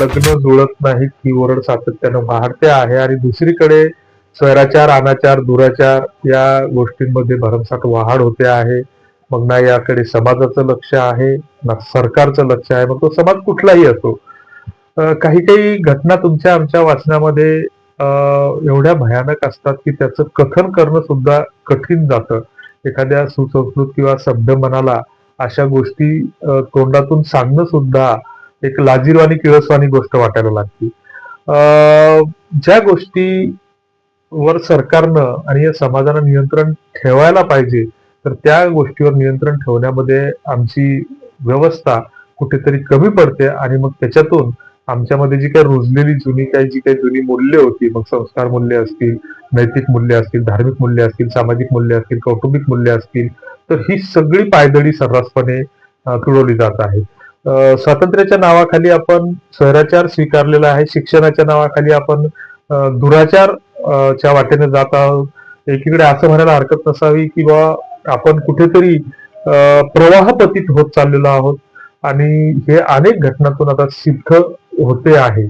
लग्न जुळत नाहीत ही ओरड सातत्यानं वाढते आहे. आणि दुसरीकडे स्वैराचार अनाचार दुराचार या गोष्टींमध्ये भरमसाठ वाढ होते आहे. मग ना याकडे समाजाचं लक्ष आहे ना सरकारचं लक्ष आहे. मग तो समाज कुठलाही असो. काही काही घटना तुमच्या आमच्या वाचनामध्ये एवढ्या भयानक असतात की त्याचं कथन करणं सुद्धा कठीण जातं. एखाद्या सुसंस्कृत किंवा सभ्य मनाला अशा गोष्टी तोंडातून सांगणं सुद्धा एक लाजीरवाणी किळसवाणी गोष्ट वाटायला लागते. ज्या गोष्टी वर सरकारनं आणि या समाजानं नियंत्रण ठेवायला पाहिजे तर त्या गोष्टीवर नियंत्रण ठेवण्यामध्ये आमची व्यवस्था कुठेतरी कमी पडते आणि मग त्याच्यातून आमच्यामध्ये जी काही रुजलेली जुनी काही जी काही जुनी मूल्य होती मग संस्कार मूल्य असतील नैतिक मूल्य असतील धार्मिक मूल्य असतील सामाजिक मूल्य असतील कौटुंबिक मूल्य असतील तर ही सगळी पायदळी सर्रासपणे तुळवली तुडवली जात आहे स्वातंत्र्याच्या नावाखाली आपण सहराचार स्वीकारलेला आहे शिक्षणाच्या नावाखाली आपण दुराचार च्या वाटेने जात आहोत. एकीकडे असं म्हणायला हरकत नसावी की बा आपण कुठेतरी प्रवाहपतीत होत चाललेलो आहोत आणि हे अनेक घटनातून आता सिद्ध होते आहे.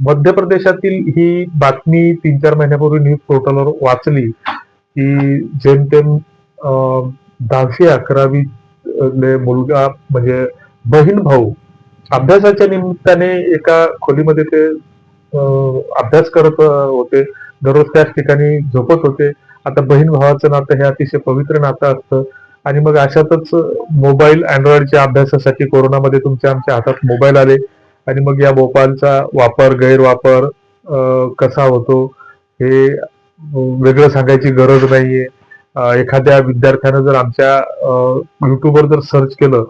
मध्य प्रदेशातील ही बातमी तीन चार महिन्यापूर्वी न्यूज पोर्टलवर वाचली की जेमतेम अं, दहावी अकरावी ले मुलगा म्हणजे बहीण भाऊ अभ्यासाच्या निमित्ताने एका खोलीमध्ये ते अभ्यास करत होते. दररोज त्याच ठिकाणी झोपत होते. आता बहीण भावाचं नातं हे अतिशय पवित्र नातं असतं. आणि मग अशातच मोबाईल अँड्रॉइडच्या अभ्यासासाठी कोरोनामध्ये तुमच्या आमच्या हातात मोबाईल आले. आणि मग या मोबाईलचा वापर गैरवापर कसा होतो हे वेगळं सांगायची गरज नाहीये. एखाद्या विद्यार्थ्यानं जर आमच्या युट्यूबवर जर सर्च केलं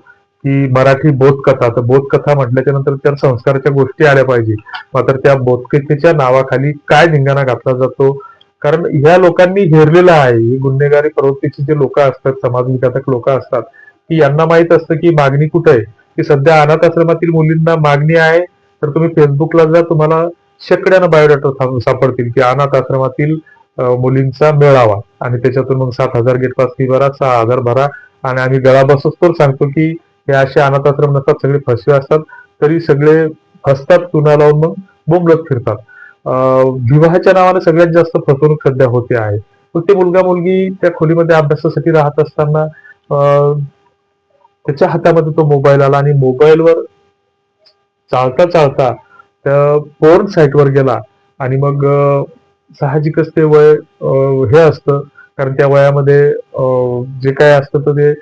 की मराठी बोधकथा तर बोधकथा म्हटल्याच्या नंतर त्या संस्काराच्या गोष्टी आल्या पाहिजे. मात्र त्या बोधकथेच्या नावाखाली काय धिंगाणा घातला जातो? कारण ह्या लोकांनी हेरलेलं आहे. ही गुन्हेगारी प्रवृत्तीची जे लोक असतात समाजविघातक लोक असतात की यांना माहीत असतं की मागणी कुठं आहे? की सध्या अनाथ आश्रमातील मुलींना मागणी आहे तर तुम्ही फेसबुकला जा तुम्हाला शेकड्यानं बायोडाटा सापडतील की अनाथ आश्रमातील मुलींचा मेळावा आणि त्याच्यातून मग सात हजार गेट पास फी भरा सहा हजार भरा आणि आम्ही गळा बसच तर सांगतो की हे असे अनाथाश्रम नसतात सगळे फसवे असतात तरी सगळे फसतात चुना लावून मग बोंबलत फिरतात. विवाहाच्या नावाने सगळ्यात जास्त फसवणूक सध्या होते आहे. मग ते मुलगा मुलगी त्या खोलीमध्ये अभ्यासासाठी राहत असताना अं, त्याच्या हातामध्ये तो मोबाईल आला आणि मोबाईलवर चालता चालता त्या पोर्न साईटवर गेला आणि मग साहजिकच ते वय हे असतं. कारण त्या वयामध्ये जे काय असतं तर ते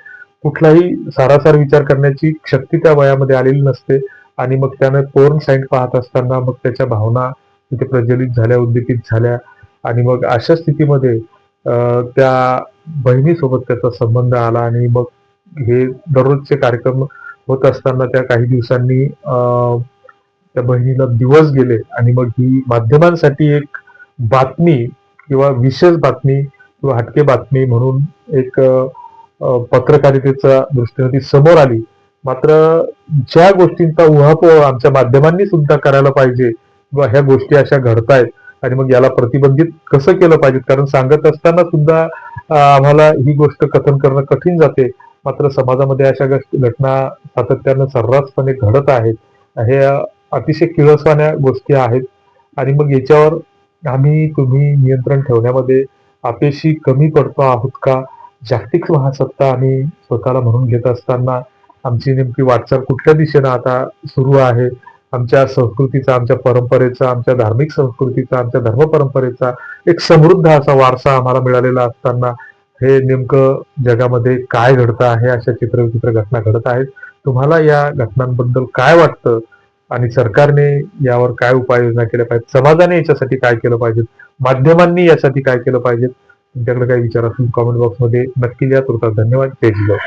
कुठलाही सारासार विचार करण्याची शक्ती त्या वयामध्ये आलेली नसते. आणि मग त्यानं पोर्न साईट पाहत असताना मग त्याच्या भावना तिथे प्रज्वलित झाल्या उद्दीपित झाल्या. आणि मग अशा स्थितीमध्ये त्या बहिणीसोबत त्याचा संबंध आला आणि मग हे दररोजचे कार्यक्रम होत असताना त्या काही दिवसांनी त्या बहिणीला दिवस गेले आणि मग ही माध्यमांसाठी एक बातमी किंवा विशेष बातमी किंवा हटके बातमी म्हणून एक पत्रकारितेच्या दृष्टीने ती समोर आली. मात्र ज्या गोष्टींचा उहापोह आमच्या माध्यमांनी सुद्धा करायला पाहिजे किंवा ह्या गोष्टी अशा घडतायत आणि मग याला प्रतिबंधित कसं केलं पाहिजे कारण सांगत असताना सुद्धा आम्हाला ही गोष्ट कथन करणं कठीण जाते. मात्र समाजामध्ये अशा घटना सातत्यानं सर्रासपणे घडत आहेत. हे अतिशय किळसवाण्या गोष्टी आहेत. आणि मग याच्यावर आम्ही तुम्ही नियंत्रण ठेवण्यामध्ये अपेशी कमी पडतो आहोत का? जागतिक महासत्ता आम्ही स्वतःला म्हणून घेत असताना आमची नेमकी वाटचाल कुठल्या दिशेनं आता सुरू आहे? आमच्या संस्कृतीचा आमच्या परंपरेचा आमच्या धार्मिक संस्कृतीचा आमच्या धर्म परंपरेचा एक समृद्ध असा वारसा आम्हाला मिळालेला असताना हे नेमकं जगामध्ये काय घडतं आहे अशा चित्रविचित्र घटना घडत आहेत. तुम्हाला या घटनांबद्दल काय वाटतं? आणि सरकारने यावर काय उपाययोजना केल्या पाहिजेत? समाजाने याच्यासाठी काय केलं पाहिजे माध्यमांनी यासाठी काय केलं पाहिजे तुमच्याकडे काही विचार असेल कॉमेंट बॉक्समध्ये नक्की लिहा. तुर्तास धन्यवाद. जय जिजाऊ